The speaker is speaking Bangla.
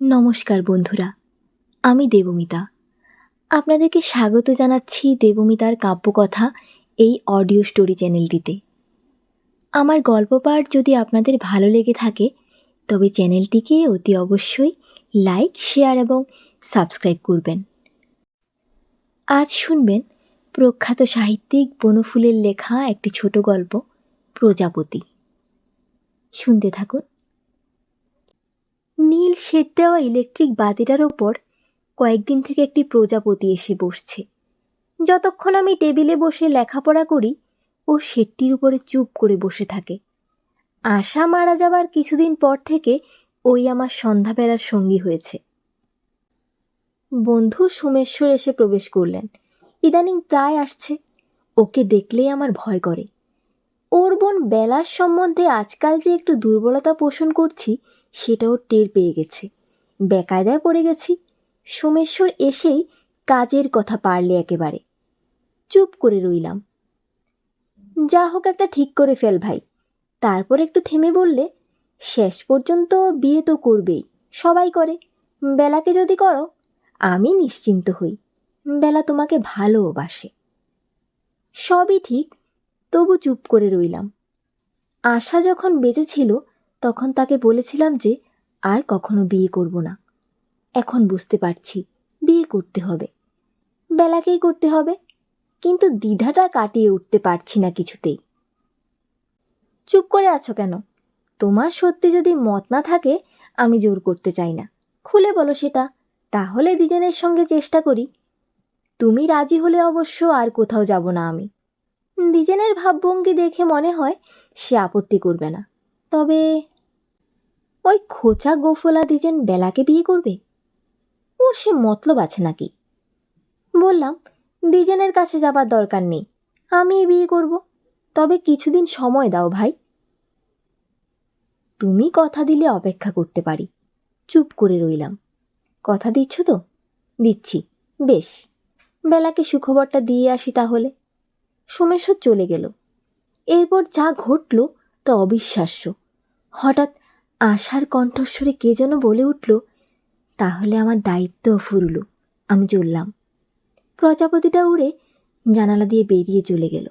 নমস্কার বন্ধুরা, আমি দেবমিতা। আপনাদেরকে স্বাগত জানাচ্ছি দেবমিতার কাব্যকথা এই অডিও স্টোরি চ্যানেলটিতে। আমার গল্প পাঠ যদি আপনাদের ভালো লেগে থাকে, তবে চ্যানেলটিকে অতি অবশ্যই লাইক, শেয়ার এবং সাবস্ক্রাইব করবেন। আজ শুনবেন প্রখ্যাত সাহিত্যিক বনফুলের লেখা একটি ছোট গল্প, প্রজাপতি। শুনতে থাকুন। নীল শেড দেওয়া ইলেকট্রিক বাতিটার ওপর কয়েকদিন থেকে একটি প্রজাপতি এসে বসছে। যতক্ষণ আমি টেবিলে বসে লেখাপড়া করি, ও শেডটির উপরে চুপ করে বসে থাকে। আশা মারা যাবার কিছুদিন পর থেকে ওই আমার সন্ধ্যাবেলার সঙ্গী হয়েছে। বন্ধু সোমেশ্বর এসে প্রবেশ করলেন। ইদানিং প্রায় আসছে। ওকে দেখলেই আমার ভয় করে। ওর বোন বেলার সম্বন্ধে আজকাল যে একটু দুর্বলতা পোষণ করছি, সেটাও টের পেয়ে গেছে। বেকায়দায় পড়ে গেছি। সোমেশ্বর এসেই কাজের কথা পারলে একেবারে। চুপ করে রইলাম। যা হোক একটা ঠিক করে ফেল ভাই। তারপর একটু থেমে বললে, শেষ পর্যন্ত বিয়ে তো করবেই, সবাই করে। বেলাকে যদি করো, আমি নিশ্চিন্ত হই। বেলা তোমাকে ভালোবাসে। সবই ঠিক তবু চুপ করে রইলাম। আশা যখন বেঁচে ছিল তখন তাকে বলেছিলাম যে আর কখনো বিয়ে করব না। এখন বুঝতে পারছি, বিয়ে করতে হবে। বেলাকেই করতে হবে, কিন্তু দ্বিধাটা কাটিয়ে উঠতে পারছি না কিছুতেই। চুপ করে আছো কেন? তোমার সত্যি যদি মত না থাকে, আমি জোর করতে চাই না। খুলে বলো সেটা, তাহলে দুজনের সঙ্গে চেষ্টা করি। তুমি রাজি হলে অবশ্য আর কোথাও যাব না আমি। দ্বিজেনের ভাবভঙ্গি দেখে মনে হয় সে আপত্তি করবে না। তবে ওই খোঁচা গোফলা দ্বিজেন বেলাকে বিয়ে করবে? ওর সে মতলব আছে নাকি? বললাম দ্বিজেনের কাছে যাবার দরকার নেই আমি বিয়ে করব। তবে কিছুদিন সময় দাও ভাই। তুমি কথা দিলে অপেক্ষা করতে পারি। চুপ করে রইলাম। কথা দিচ্ছ তো? দিচ্ছি। বেশ। বেলাকে সুখবরটা দিয়ে আসি তাহলে। সোমেশ্বর চলে গেল। এরপর যা ঘটল তা অবিশ্বাস্য। হঠাৎ আশার কণ্ঠস্বরে কে যেন বলে উঠল, তাহলে আমার দায়িত্ব ফুরল, আমি চললাম। প্রজাপতিটা উড়ে জানালা দিয়ে বেরিয়ে চলে গেল।